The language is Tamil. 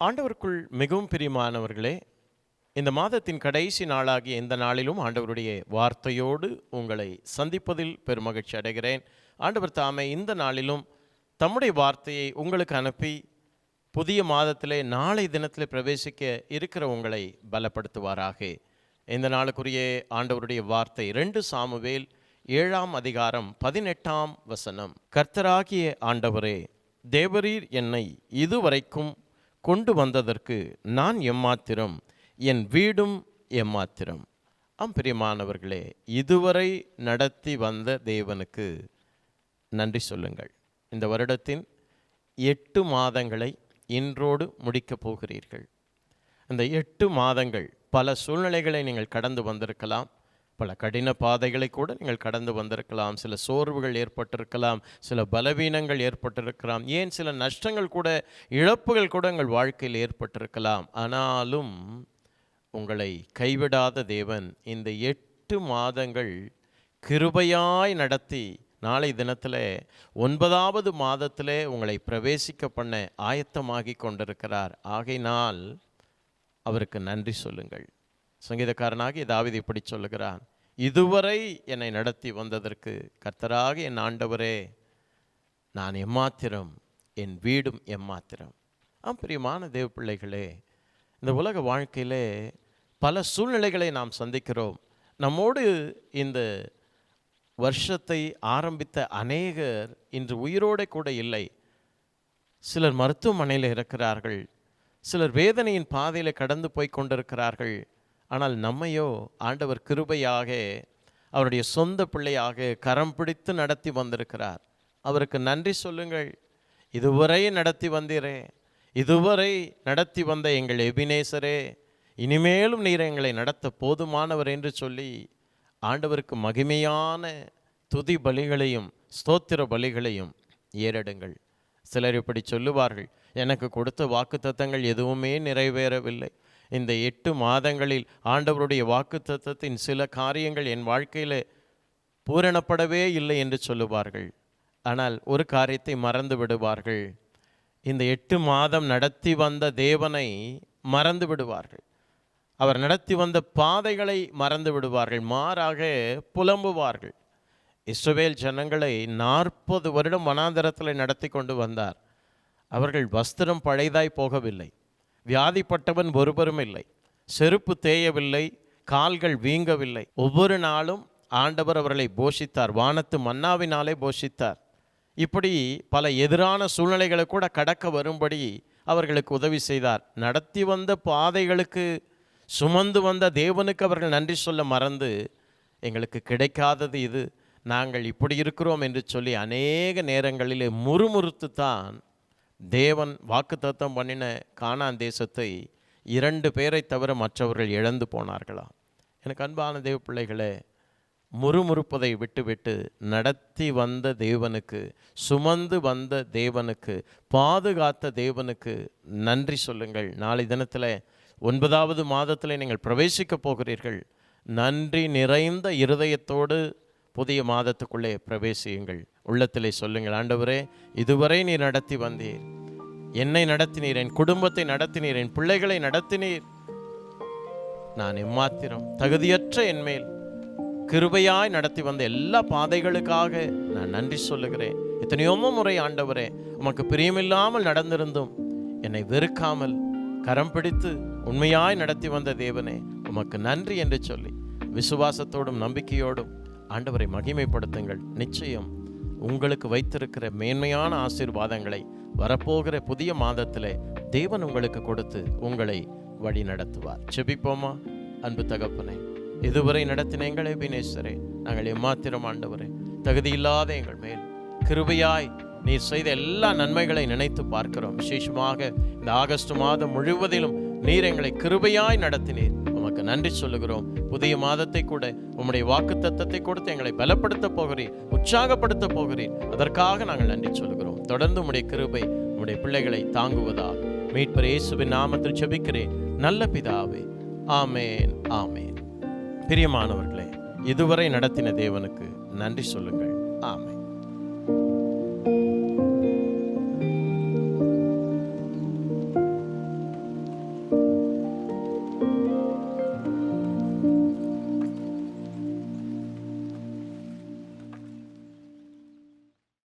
ஆண்டவருக்குள் மிகவும் பிரியமானவர்களே இந்த மாதத்தின் கடைசி நாளாகிய இந்த நாளிலும் ஆண்டவருடைய வார்த்தையோடு உங்களை சந்திப்பதில் பெருமகிழ்ச்சி அடைகிறேன். ஆண்டவர் தாமே இந்த நாளிலும் தம்முடைய வார்த்தையை உங்களுக்கு அனுப்பி புதிய மாதத்திலே நாளை தினத்திலே பிரவேசிக்க இருக்கிற உங்களை பலப்படுத்துவாராக. இந்த நாளுக்குரிய ஆண்டவருடைய வார்த்தை ரெண்டு சாமுவேல் ஏழாம் அதிகாரம் பதினெட்டாம் வசனம். கர்த்தராகிய ஆண்டவரே தேவரீர் என்னை இதுவரைக்கும் கொண்டு வந்ததற்கு நான் எம்மாத்திரம் என் வீடும் எம்மாத்திரம். ஆம் பிரியமானவர்களே இதுவரை நடத்தி வந்த தேவனுக்கு நன்றி சொல்லுங்கள். இந்த வருடத்தின் எட்டு மாதங்களை இன்றோடு முடிக்கப் போகிறீர்கள். அந்த எட்டு மாதங்கள் பல சூழ்நிலைகளை நீங்கள் கடந்து வந்திருக்கலாம். பல கடின பாதைகளை கூட நீங்கள் கடந்து வந்திருக்கலாம். சில சோர்வுகள் ஏற்பட்டிருக்கலாம். சில பலவீனங்கள் ஏற்பட்டிருக்கலாம். ஏன் சில நஷ்டங்கள் கூட இழப்புகள் கூட உங்கள் வாழ்க்கையில் ஏற்பட்டிருக்கலாம். ஆனாலும் உங்களை கைவிடாத தேவன் இந்த எட்டு மாதங்கள் கிருபையாய் நடத்தி நாளை தினத்தில் ஒன்பதாவது மாதத்திலே உங்களை பிரவேசிக்க பண்ண ஆயத்தமாகி கொண்டிருக்கிறார். ஆகையினால் அவருக்கு நன்றி சொல்லுங்கள். சங்கீதக்காரனாகி தாவீது இப்படி சொல்லுகிறான் இதுவரை என்னை நடத்தி வந்ததற்கு கர்த்தராக என் ஆண்டவரே நான் எம்மாத்திரம் என் வீடும் எம்மாத்திரம். ஆம் பிரியமான தேவ பிள்ளைகளே இந்த உலக வாழ்க்கையிலே பல சூழ்நிலைகளை நாம் சந்திக்கிறோம். நம்மோடு இந்த வருஷத்தை ஆரம்பித்த அநேகர் இன்று உயிரோடு கூட இல்லை. சிலர் மருத்துவமனையில் இருக்கிறார்கள் சிலர் வேதனையின் பாதையில் கடந்து போய் கொண்டிருக்கிறார்கள். ஆனால் நம்மையோ ஆண்டவர் கிருபையாக அவருடைய சொந்த பிள்ளையாக கரம் பிடித்து நடத்தி வந்திருக்கிறார். அவருக்கு நன்றி சொல்லுங்கள். இதுவரை நடத்தி வந்தீரே. இதுவரை நடத்தி வந்த எங்கள் எபினேசரே இனிமேலும் நீர் எங்களை நடத்த போதுமானவர் என்று சொல்லி ஆண்டவருக்கு மகிமையான துதி பலிகளையும் ஸ்தோத்திர பலிகளையும் ஏறெடுங்கள். சிலர் இப்படி சொல்லுவார்கள். எனக்கு கொடுத்த வாக்கு எதுவுமே நிறைவேறவில்லை. இந்த எட்டு மாதங்களில் ஆண்டவருடைய வாக்குத்தத்தத்தின் சில காரியங்கள் என் வாழ்க்கையில் பூரணப்படவே இல்லை என்று சொல்லுவார்கள். ஆனால் ஒரு காரியத்தை மறந்து விடுவார்கள். இந்த எட்டு மாதம் நடத்தி வந்த தேவனை மறந்து விடுவார்கள். அவர் நடத்தி வந்த பாதைகளை மறந்து விடுவார்கள். மாறாக புலம்புவார்கள். இஸ்ரவேல் ஜனங்களை நாற்பது வருடம் வனாந்தரத்தில் நடத்தி கொண்டு வந்தார். அவர்கள் வஸ்திரம் பழைதாய் போகவில்லை. வியாதிப்பட்டவன் ஒருவரும் இல்லை. செருப்பு தேயவில்லை கால்கள் வீங்கவில்லை. ஒவ்வொரு நாளும் ஆண்டவர் அவர்களை போஷித்தார். வானத்து மன்னாவினாலே போஷித்தார். இப்படி பல எதிரான சூழ்நிலைகளை கூட கடக்க வரும்படி அவர்களுக்கு உதவி செய்தார். நடத்தி வந்த பாதைகளுக்கு சுமந்து வந்த தேவனுக்கு அவர்கள் நன்றி சொல்ல மறந்து எங்களுக்கு கிடைக்காதது இது. நாங்கள் இப்படி இருக்கிறோம் என்று சொல்லி அநேக நேரங்களிலே முறுமுறுத்து தான் தேவன் வாக்குத்தத்தம் பண்ணின கானான் தேசத்தை இரண்டு பேரை தவிர மற்றவர்கள் இழந்து போனார்களாம் எனக்கு அன்பான தேவ பிள்ளைகளே முறுமுறுப்பதை விட்டுவிட்டு நடத்தி வந்த தேவனுக்கு சுமந்து வந்த தேவனுக்கு பாதுகாத்த தேவனுக்கு நன்றி சொல்லுங்கள். நாளை தினத்தில் ஒன்பதாவது மாதத்தில் நீங்கள் பிரவேசிக்க போகிறீர்கள். நன்றி நிறைந்த இருதயத்தோடு புதிய மாதத்துக்குள்ளே பிரவேசியுங்கள். உள்ளத்திலே சொல்லுங்கள் ஆண்டவரே இதுவரை நீர் நடத்தி வந்தீர். என்னை நடத்தினீர் என் குடும்பத்தை நடத்தினீர் என் பிள்ளைகளை நடத்தினீர். நான் எம்மாத்திரம் தகுதியற்ற என்மேல் கிருபையாய் நடத்தி வந்த எல்லா பாதைகளுக்காக நான் நன்றி சொல்லுகிறேன். எத்தனையோ முறை ஆண்டவரே உமக்கு பிரியமில்லாமல் நடந்திருந்தும் என்னை வெறுக்காமல் கரம் பிடித்து உண்மையாய் நடத்தி வந்த தேவனே உமக்கு நன்றி என்று சொல்லி விசுவாசத்தோடும் நம்பிக்கையோடும் ஆண்டவரை மகிமைப்படுத்துங்கள். நிச்சயம் உங்களுக்கு வைத்திருக்கிற மேன்மையான ஆசீர்வாதங்களை வரப்போகிற புதிய மாதத்தில் தேவன் உங்களுக்கு கொடுத்து உங்களை வழி நடத்துவார். செபிப்போமா அன்பு தகப்பனே இதுவரை நடத்தின எங்களை பினேஸ்வரே நாங்கள் எம்மாத்திரம் ஆண்டவரே தகுதியில்லாத எங்கள் மேல் கிருபையாய் நீர் செய்த எல்லா நன்மைகளை நினைத்து பார்க்கிறோம். விசேஷமாக இந்த ஆகஸ்ட் மாதம் முழுவதிலும் நீர் எங்களை கிருபையாய் நடத்தினீர். நன்றி சொல்லுகிறோம். புதிய மாதத்தை கூட உம்முடைய வாக்கு தத்தத்தை கொடுத்து எங்களை பலப்படுத்த போகிறீர் உற்சாகப்படுத்த போகிறீர். அதற்காக நாங்கள் நன்றி சொல்லுகிறோம். தொடர்ந்து உம்முடைய கிருபை உம்முடைய பிள்ளைகளை தாங்குவதா. மீட்பர் இயேசுவின் நாமத்தில் செபிக்கிறேன். நல்ல பிதாவே ஆமேன் ஆமேன். பிரியமானவர்களே இதுவரை நடத்தின தேவனுக்கு நன்றி சொல்லுங்கள். ஆமேன்.